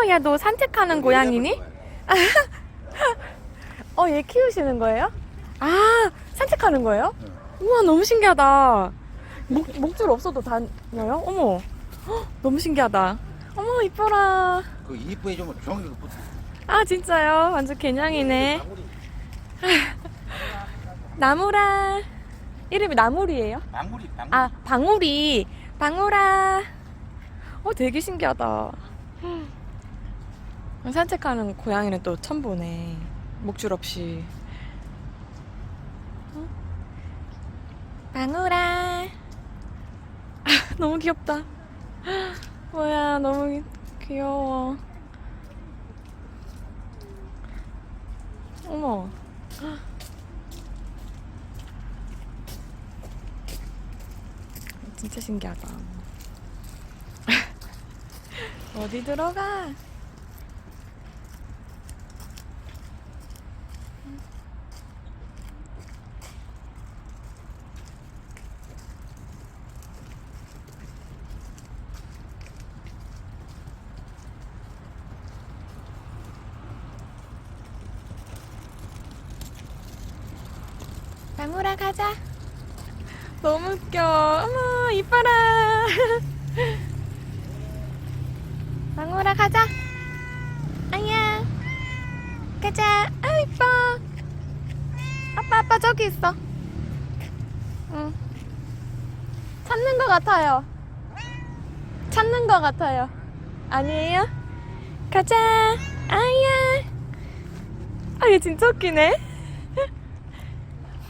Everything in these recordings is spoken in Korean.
어머, 야, 너 산책하는 고양이니? 어, 얘 키우시는 거예요? 아, 산책하는 거예요? 우와, 너무 신기하다. 목, 목줄 없어도 다녀요? 어머, 헉, 너무 신기하다. 어머, 이뻐라. 그 이쁘게 좀 붙어. 아, 진짜요? 완전 개냥이네. 나무라. 이름이 나물이에요? 방울이 방울. 아, 방울이. 방울아. 어, 되게 신기하다. 산책하는 고양이는 또 처음 보네. 목줄 없이. 어? 방울아. 너무 귀엽다. 뭐야, 너무 귀여워. 어머. 진짜 신기하다. 어디 들어가? 방울아 가자. 너무 웃겨. 어머 이뻐라. 방울아 가자. 아야. 가자. 아 이뻐. 아빠 아빠 저기 있어. 응. 찾는 것 같아요. 찾는 것 같아요. 아니에요? 가자. 아야. 아 얘 진짜 웃기네.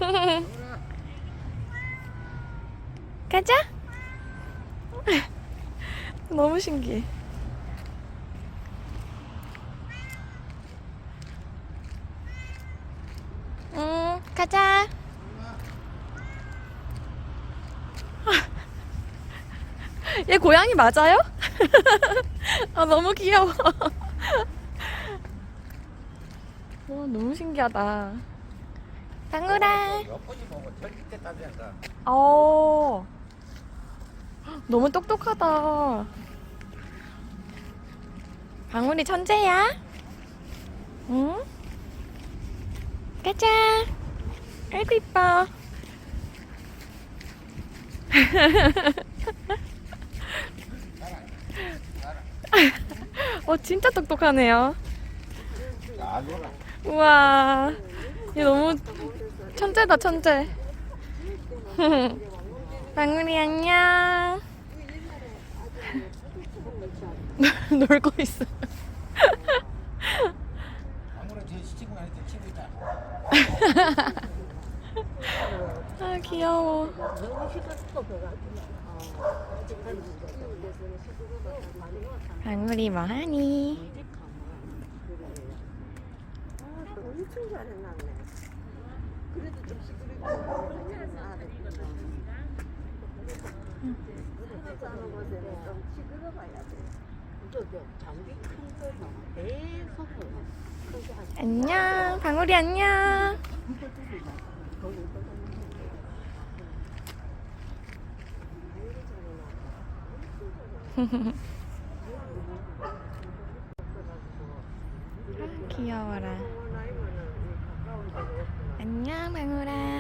가자. 너무 신기해. 응, 가자. 얘 고양이 맞아요? 아, 너무 귀여워. 와, 너무 신기하다. 방울아. 옆구리 보고 털릴 때 따지한다. 어. 너무 똑똑하다. 방울이 천재야? 응? 가자. 아이고 이뻐. 어 진짜 똑똑하네요. 우와. 얘 너무 천재다 천재. 방울이 안녕. 놀고 있어. 아 귀여워. 방울이 뭐하니? 엄청 잘해놨네. 그래도 좀 시끄럽게 안녕, 방울이 안녕. 아, 귀여워라. 안녕 방울아.